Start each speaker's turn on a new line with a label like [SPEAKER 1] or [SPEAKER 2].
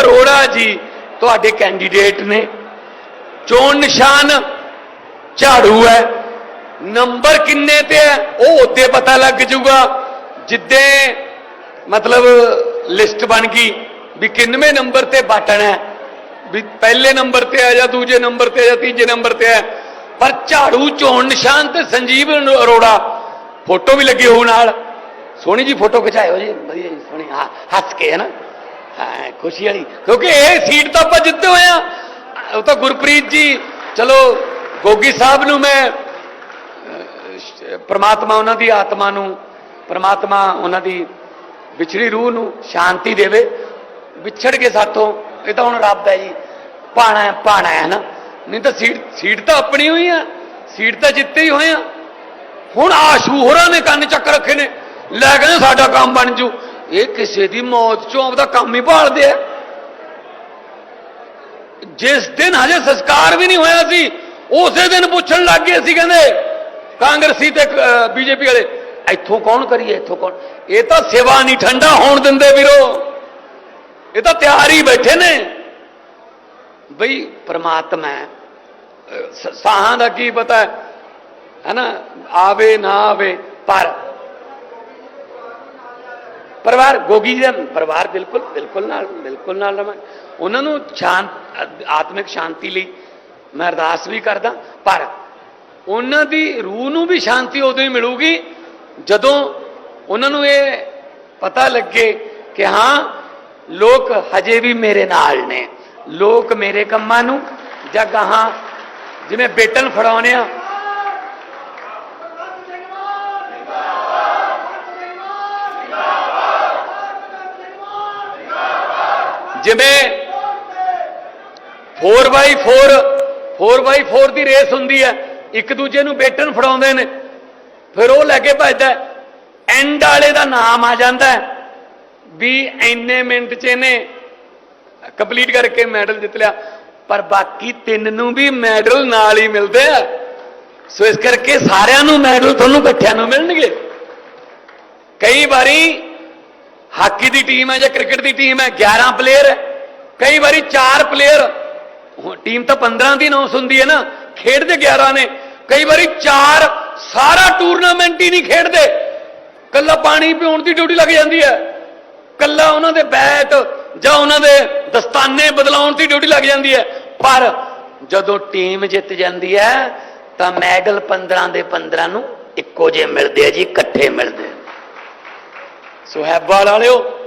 [SPEAKER 1] ਅਰੋੜਾ ਜੀ ਤੁਹਾਡੇ ਕੈਂਡੀਡੇਟ ਨੇ। ਚੋਣ ਨਿਸ਼ਾਨ ਝਾੜੂ ਹੈ। ਨੰਬਰ ਕਿੰਨੇ ਤੇ ਹੈ? ਉਹ ਉੱਤੇ ਪਤਾ ਲੱਗ ਜਾਊਗਾ। ਜਿੱਦੇ ਮਤਲਬ ਲਿਸਟ ਬਣ ਗਈ ਵੀ ਕਿੰਨਵੇਂ ਨੰਬਰ ਤੇ ਬਟਨ ਹੈ। ਵੀ ਪਹਿਲੇ ਨੰਬਰ ਤੇ ਆ ਜਾਂ ਦੂਜੇ ਨੰਬਰ ਤੇ ਆ ਜਾਂ ਤੀਜੇ ਨੰਬਰ ਤੇ ਹੈ। ਪਰ ਝਾੜੂ, ਚੋਣ ਨਿਸ਼ਾਨ ਤੇ ਸੰਜੀਵ ਅਰੋੜਾ ਫੋਟੋ ਵੀ ਲੱਗੀ ਹੋਊ ਨਾਲ। ਸੋਹਣੀ ਜੀ ਫੋਟੋ ਖਿਚਾਇਓ ਜੀ, ਵਧੀਆ ਜੀ, ਸੋਹਣੀ। ਹਾਂ, ਹੱਸ ਕੇ, ਹੈ ਨਾ? ਹਾਂ ਖੁਸ਼ੀ ਵਾਲੀ। ਕਿਉਂਕਿ ਇਹ ਸੀਟ ਤਾਂ ਆਪਾਂ ਜਿੱਤੇ ਹੋਏ ਆ। ਉਹ ਤਾਂ ਗੁਰਪ੍ਰੀਤ ਜੀ, ਚਲੋ, ਗੋਗੀ ਸਾਹਿਬ ਨੂੰ ਮੈਂ ਪ੍ਰਮਾਤਮਾ ਉਹਨਾਂ ਦੀ ਆਤਮਾ ਨੂੰ, ਪ੍ਰਮਾਤਮਾ ਉਹਨਾਂ ਦੀ ਵਿਛੜੀ ਰੂਹ ਨੂੰ ਸ਼ਾਂਤੀ ਦੇਵੇ। ਵਿਛੜ ਕੇ ਸਾਥੋਂ, ਇਹ ਤਾਂ ਹੁਣ ਰੱਬ ਹੈ ਜੀ ਪਾਣਾ ਹੈ ਪਾਣਾ ਹੈ ਨਾ। ਨਹੀਂ ਤਾਂ ਸੀਟ ਸੀਟ ਤਾਂ ਆਪਣੀ ਹੋਈ ਆ। ਸੀਟ ਤਾਂ ਜਿੱਤੇ ਹੀ ਹੋਏ ਆ। ਹੁਣ ਆਸ਼ੂ ਹੋਰਾਂ ਨੇ ਕੰਨ ਚੱਕ ਰੱਖੇ ਨੇ। ਲੈ ਕੇ ਸਾਡਾ ਕੰਮ ਬਣ ਜੂ। ਇਹ ਕਿਸੇ ਦੀ ਮੌਤ ਚੋਂ ਆਪਦਾ ਕੰਮ ਹੀ ਭਾਲਦੇ ਆ। ਜਿਸ ਦਿਨ ਹਜੇ ਸੰਸਕਾਰ ਵੀ ਨਹੀਂ ਹੋਇਆ ਸੀ, ਉਸੇ ਦਿਨ ਪੁੱਛਣ ਲੱਗ ਗਏ ਸੀ, ਕਹਿੰਦੇ, ਕਾਂਗਰਸੀ ਤੇ ਬੀਜੇਪੀ ਵਾਲੇ, ਇੱਥੋਂ ਕੌਣ ਕਰੀਏ, ਇੱਥੋਂ ਕੌਣ? ਇਹ ਤਾਂ ਸੇਵਾ ਨਹੀਂ, ਠੰਡਾ ਹੋਣ ਦਿੰਦੇ ਵੀਰੋ। ਇਹ ਤਾਂ ਤਿਆਰ ਹੀ ਬੈਠੇ ਨੇ। ਬਈ, ਪ੍ਰਮਾਤਮਾ ਸਾਹਾਂ ਦਾ ਕੀ ਪਤਾ ਹੈ ਹੈ ਨਾ ਆਵੇ ਨਾ ਆਵੇ, ਪਰ ਪਰਿਵਾਰ, ਗੋਗੀ ਜੀ ਦਾ ਪਰਿਵਾਰ ਬਿਲਕੁਲ ਬਿਲਕੁਲ ਨਾਲ ਬਿਲਕੁਲ ਨਾਲ ਰਵਾਂ। ਉਹਨਾਂ ਨੂੰ ਸ਼ਾਂਤ, ਆਤਮਿਕ ਸ਼ਾਂਤੀ ਲਈ ਮੈਂ ਅਰਦਾਸ ਵੀ ਕਰਦਾ, ਪਰ ਉਹਨਾਂ ਦੀ ਰੂਹ ਨੂੰ ਵੀ ਸ਼ਾਂਤੀ ਉਦੋਂ ਹੀ ਮਿਲੂਗੀ ਜਦੋਂ ਉਹਨਾਂ ਨੂੰ ਇਹ ਪਤਾ ਲੱਗੇ ਕਿ ਹਾਂ, ਲੋਕ ਹਜੇ ਵੀ ਮੇਰੇ ਨਾਲ ਨੇ। ਲੋਕ ਮੇਰੇ ਕੰਮਾਂ ਨੂੰ ਜਾਂ ਗਾਹਾਂ ਜਿਵੇਂ ਬੇਟਨ ਫੜਾਉਨੇ ਆ ਜਿਵੇਂ 4x4 4x4 ਦੀ ਰੇਸ ਹੁੰਦੀ ਹੈ, ਇੱਕ ਦੂਜੇ ਨੂੰ ਬੇਟਨ ਫੜਾਉਂਦੇ ਨੇ, ਫਿਰ ਉਹ ਲੈ ਕੇ ਭੱਜਦਾ ਐਂਡ ਵਾਲੇ ਦਾ ਨਾਮ ਆ ਜਾਂਦਾ ਵੀ ਇੰਨੇ ਮਿੰਟ ਚ ਇਹਨੇ ਕੰਪਲੀਟ ਕਰਕੇ ਮੈਡਲ ਜਿੱਤ ਲਿਆ। ਪਰ ਬਾਕੀ ਤਿੰਨ ਨੂੰ ਵੀ ਮੈਡਲ ਨਾਲ ਹੀ ਮਿਲਦੇ ਆ। ਸੋ ਇਸ ਕਰਕੇ ਸਾਰਿਆਂ ਨੂੰ ਮੈਡਲ ਤੁਹਾਨੂੰ ਇਕੱਠਿਆਂ ਨੂੰ ਮਿਲਣਗੇ। ਕਈ ਵਾਰੀ ਹਾਕੀ ਦੀ ਟੀਮ ਹੈ ਜਾਂ ਕ੍ਰਿਕਟ ਦੀ ਟੀਮ ਹੈ 11 ਪਲੇਅਰ ਹੈ। ਕਈ ਵਾਰੀ 4 ਪਲੇਅਰ ਟੀਮ ਤਾਂ 15 ਦੀ ਅਨਾਉਂਸ ਹੁੰਦੀ ਹੈ ਨਾ, ਖੇਡਦੇ 11 ਨੇ। ਕਈ ਵਾਰੀ 4 ਸਾਰਾ ਟੂਰਨਾਮੈਂਟ ਹੀ ਨਹੀਂ ਖੇਡਦੇ। ਕੱਲਾ ਪਾਣੀ ਪਿਉਣ ਦੀ ਡਿਊਟੀ ਲੱਗ ਜਾਂਦੀ ਹੈ। ਕੱਲਾ ਉਹਨਾਂ ਦੇ ਬੈਟ ਜਾਂ ਉਹਨਾਂ ਦੇ ਦਸਤਾਨੇ ਬਦਲਾਉਣ ਦੀ ਡਿਊਟੀ ਲੱਗ ਜਾਂਦੀ ਹੈ। ਪਰ ਜਦੋਂ ਟੀਮ ਜਿੱਤ ਜਾਂਦੀ ਹੈ, ਤਾਂ ਮੈਡਲ 15 ਦੇ 15 ਨੂੰ ਇੱਕੋ ਜਿਹੇ ਮਿਲਦੇ ਆ ਜੀ, ਇਕੱਠੇ ਮਿਲਦੇ ਆ। ਸੋ ਹੈਬਾਲ ਵਾਲਿਓ